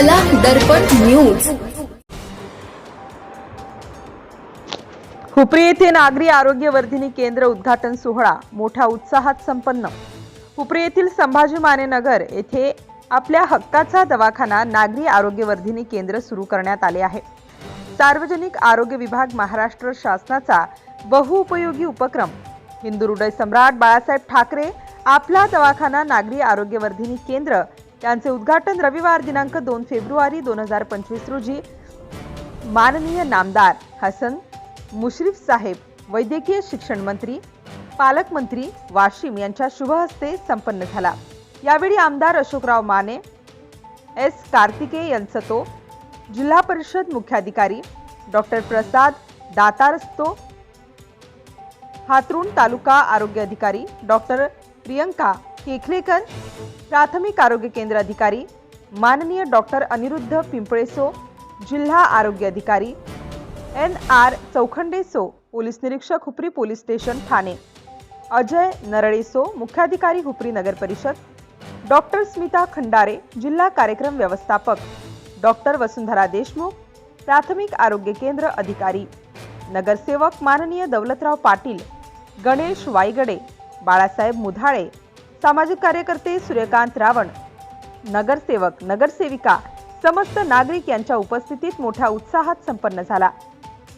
कला दर्पण न्यूज हुपरी येथे नागरी आरोग्यवर्धिनी केंद्र उद्घाटन सोहळा. मोठ्या उत्साहात संपन्न. हुपरी येथील संभाजी माने नगर येथे आपल्या हक्काचा दवाखाना नागरी आरोग्य वर्धिनी केंद्र सुरू करण्यात आले आहे. सार्वजनिक आरोग्य विभाग महाराष्ट्र शासनाचा बहुउपयोगी उपक्रम. हिंदू हृदय सम्राट बाळासाहेब ठाकरे आपला दवाखाना नागरी आरोग्यवर्धिनी केंद्र यांचे उद्घाटन रविवार दिनांक दोन फेब्रुवारी दोन हजार पंचवीस रोजी. माननीय नामदार हसन मुश्रीफ साहेब वैद्यकीय शिक्षण मंत्री पालकमंत्री वाशिम यांच्या शुभ हस्ते संपन्न झाला. यावेळी आमदार अशोकराव माने एस कार्तिके यांचा तो जिल्हा परिषद मुख्याधिकारी डॉक्टर प्रसाद दातारस्तो हातरुण तालुका आरोग्य अधिकारी डॉक्टर प्रियंका केखलेकर प्राथमिक आरोग्य केंद्र अधिकारी माननीय डॉक्टर अनिरुद्ध पिंपळेसो जिल्हा आरोग्य अधिकारी एन आर चौखंडेसो पोलीस निरीक्षक हुपरी पोलीस स्टेशन ठाणे. अजय नरळेसो मुख्याधिकारी हुपरी नगर परिषद डॉक्टर स्मिता खंडारे जिल्हा कार्यक्रम व्यवस्थापक डॉक्टर वसुंधरा देशमुख प्राथमिक आरोग्य केंद्र अधिकारी नगरसेवक माननीय दौलतराव पाटील गणेश वायगडे बाळासाहेब मुधाळे सामाजिक कार्यकर्ते सूर्यकांत रावण नगरसेवक नगरसेविका समस्त नागरिक यांच्या उपस्थितीत मोठ्या उत्साहात संपन्न झाला.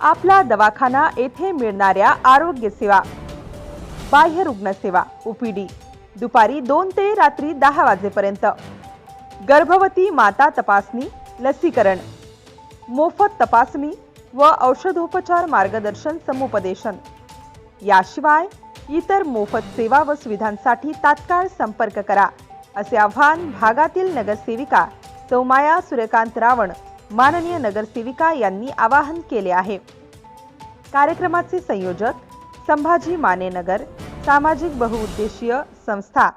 आपला दवाखाना येथे मिळणाऱ्या आरोग्य सेवा बाह्य रुग्णसेवा ओपीडी दुपारी दोन ते रात्री दहा वाजेपर्यंत. गर्भवती माता तपासणी लसीकरण मोफत तपासणी व औषधोपचार मार्गदर्शन समुपदेशन. याशिवाय इतर मोफत सेवा व सुविधांसाठी तात्काळ संपर्क करा. असे आवाहन भागातील नगरसेविका सौमाया सूर्यकांत रावण माननीय नगरसेविका यांनी आवाहन केले आहे. कार्यक्रमाचे संयोजक संभाजी माने नगर सामाजिक बहुउद्देशीय संस्था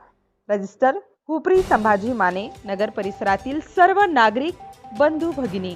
रजिस्टर हुपरी संभाजी माने नगर परिसरातील सर्व नागरिक बंधू भगिनी.